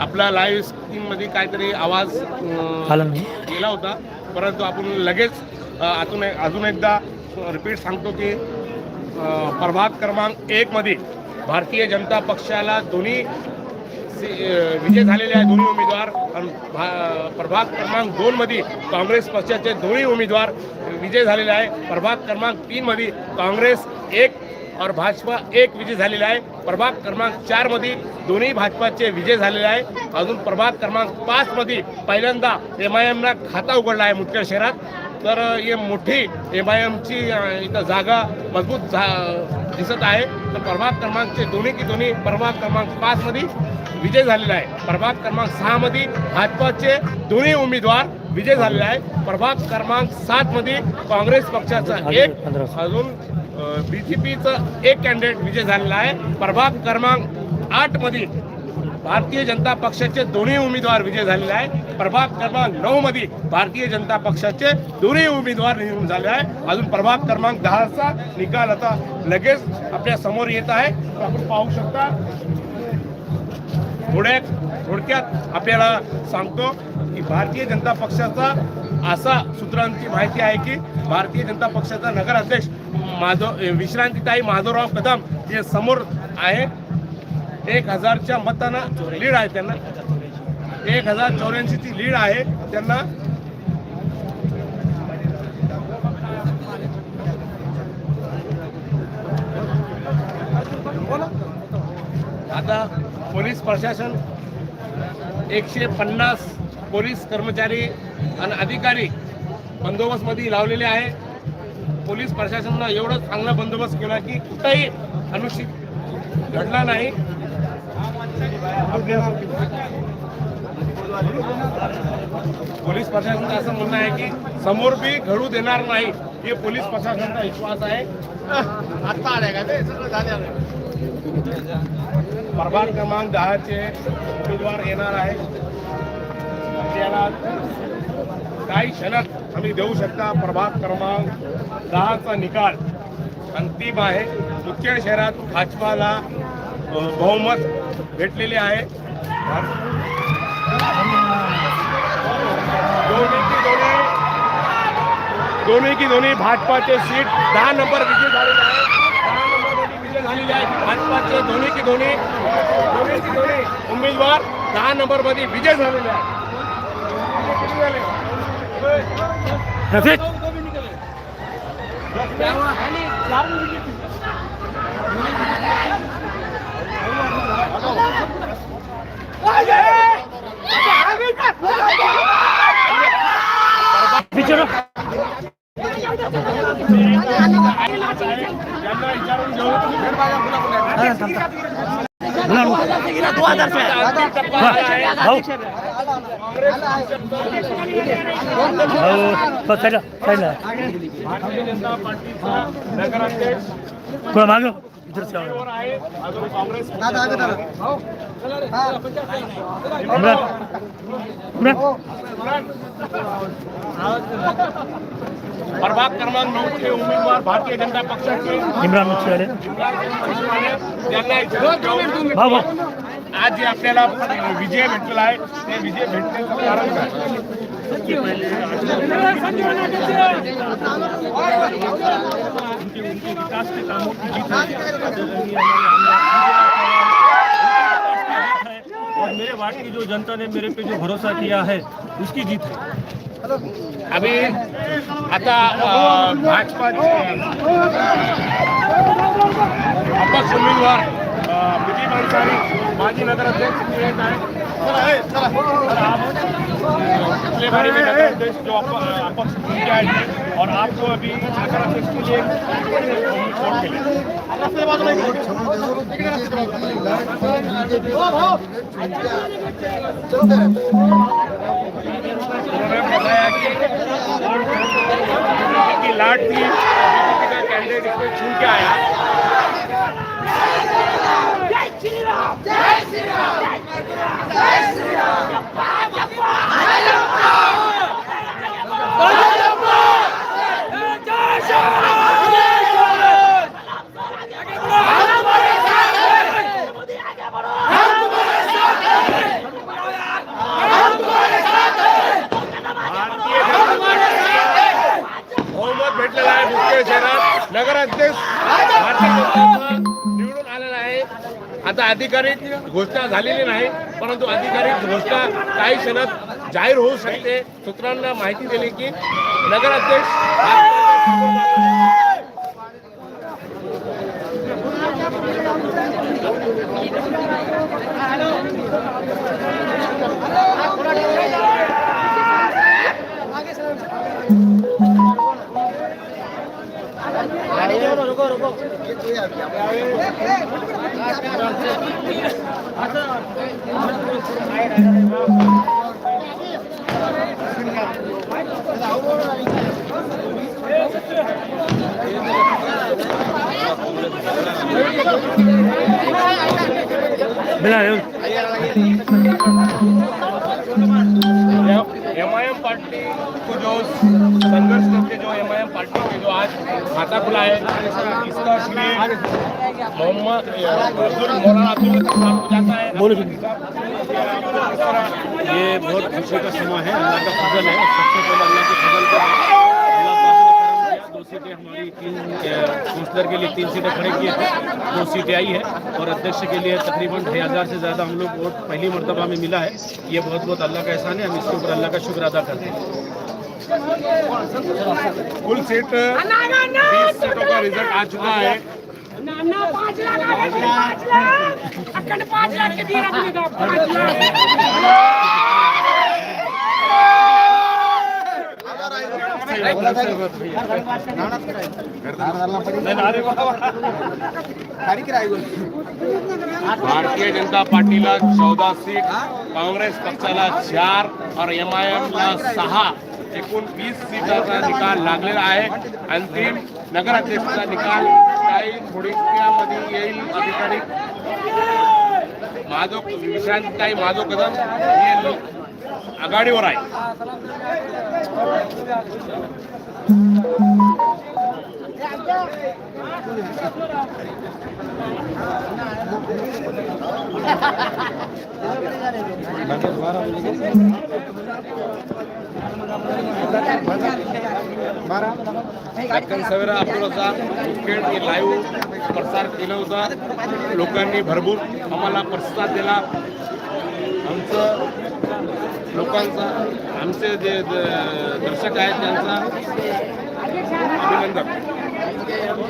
आपला लाईव्ह स्क्रीनमध्ये काहीतरी आवाज गेला होता. परंतु आपण लगेच अ, अजून अजून एकदा रिपीट सांगतो की प्रभाग क्रमांक एकमध्ये भारतीय जनता पक्षाला दोन्ही विजय झालेले आहे दोन्ही उमेदवार. आणि भा- प्रभाग क्रमांक दोनमध्ये काँग्रेस पक्षाचे दोन्ही उमेदवार विजय झालेले आहे. प्रभाग क्रमांक तीनमध्ये काँग्रेस एक और भाजपा एक विजय झालेला आहे. प्रभाग क्रमांक चारमध्ये दोन्ही भाजपाचे विजय झालेले आहे. अजून प्रभाग क्रमांक पाच मध्ये पहिल्यांदा एम आय एमला खाता उघडला आहे मुदखेड शहरात. तर हे मोठी एम आय एमची इथं जागा मजबूत झा दिसत आहे. तर प्रभाग क्रमांकचे दोन्ही की दोन्ही प्रभाग क्रमांक पाच मध्ये विजय झालेला आहे. प्रभाग क्रमांक सहा मध्ये भाजपाचे दोन्ही उमेदवार विजय झालेला आहे. प्रभाग क्रमांक सात मध्ये काँग्रेस पक्षाचा एक अजून बीजेपीचं एक कॅन्डिडेट विजय झालेला आहे. प्रभाग क्रमांक आठमध्ये भारतीय जनता पक्षाचे दोन्ही उमेदवार विजय झालेले आहे प्रभाग क्रमांक नऊ मध्ये भारतीय जनता पक्षाचे दोन्ही उमेदवार निवडून झाले आहे अजून प्रभाग क्रमांक दहाचा निकाल आता लगेच आपल्यासमोर येत आहे. आपण पाहू शकता. थोड्या थोडक्यात आपल्याला सांगतो. की भारतीय जनता पक्षाचा असा सूत्रांची माहिती आहे की भारतीय जनता पक्षाचा नगराध्यक्ष माधव विश्रांतीताई माधवराव कदम हे समोर आहे. एक हजारच्या मतानं लीड आहे त्यांना. एक हजार चौऱ्याऐंशीची लीड आहे त्यांना. आता पोलीस प्रशासन एकशे पन्नास पोलीस कर्मचारी आणि अधिकारी बंदोबस्तमध्ये लावलेले आहे. पोलीस प्रशासनानं एवढं चांगला बंदोबस्त केला की कुठंही अनुचित घडला नाही. पोलीस प्रशासनाचं असं म्हणणं आहे की समोर बी घडू देणार नाही हे पोलीस प्रशासनाचा विश्वास आहे. आता आले का ते? सगळं झाले प्रभाग क्रमांक दहाचे उमेदवार येणार आहे याला काही क्षणात आम्ही देऊ शकता प्रभाग क्रमांक दहाचा निकाल. अंतिम आहे मुदखेड शहरात भाजपाला बहुमत भेटलेले आहे. दोन्ही की दोन्ही? भाजपाचे सीट दहा नंबर विजय झालेले आहे. दहा विजय झालेले आहे भाजपाचे दोन्ही की दोन्ही? दोन्ही की दोन्ही? उमेदवार दहा नंबरमध्ये विजय झालेले आहे रफिक पीछे रहो। यांना विचारून घेऊ बोला भारतीय जनता पार्टीचा नगराध्यक्ष काँग्रेस प्रभाग क्रमांक नऊ चे उमेदवार भारतीय जनता पक्षाचे इम्रान मुझसे आले त्यांना आज जे आपल्याला विजय भेटलेला आहे. ते विजय भेटण्याचं कारण काय? उनके उनके विकास के कामों की जीत है आदरणीय हमारे आमदार और मेरे वार्ड की जो जनता ने मेरे पे जो भरोसा किया है उसकी जीत है। अभी आता अ, भाजपाचे अपक्ष उमेदवार विजय अन्सारी माजी नगराध्यक्ष आहे आप नगराध्यक्ष जो अपक्ष जीते आए और आपको अभी नगराध्यक्ष के लिए वोट मिले उन्होंने बताया कि की लाट थी बीजेपी का कैंडिडेट इसमें छूट के आया जय अधिकारीत घोषणा झालेली नाही परंतु अधिकारिक घोषणा काही क्षणात जाहीर होऊ शकते. सूत्रांना माहिती दिली की नगराध्यक्ष बेला येऊ एम करके जो एम पार्टी के जो आज खाता खुला है इसका श्रेय मोहम्मद अब्दुल मौलाना अब्दुल साहब को जाता है। ये बहुत खुशी का समय है अल्लाह का फजल है। सबसे पहले अल्लाह के फजल का दो सीटें हमारी तीन काउंसलर के लिए तीन सीटें खड़े किए थे। दो सीटें आई है और अध्यक्ष के लिए तकरीबन ढाई हज़ार से ज़्यादा हम लोग वोट पहली मरतबा में मिला है। ये बहुत बहुत अल्लाह का एहसान है हम इसके ऊपर अल्लाह का शुक्र अदा करते हैं। कुल सीट बीस सीटों का रिजल्ट आ चुका है नाना पाँच लाख आ गए, पाँच लाख. अक्कन पाँच लाख के दिया रखने का पाँच लाख. भारतीय जनता पार्टीला चौदा सीट काँग्रेस पक्षाला चार और एम आय एमला सहा. एकूण वीस सीटाचा निकाल लागलेला आहे. अंतिम नगराध्यक्षाचा निकाल काही थोडक्यामध्ये येईल अधिकारी माधव विश्रांतीताई माधव कदम हे आघाडीवर आहे दक्कन सवेरा अब्दुलचा क्रिकेट लाईव्ह प्रसार केला होता. लोकांनी भरपूर आम्हाला प्रतिसाद दिला. आमचं लोकांचा आमचे जे द- दर्शक आहेत त्यांचा अभिनंदन.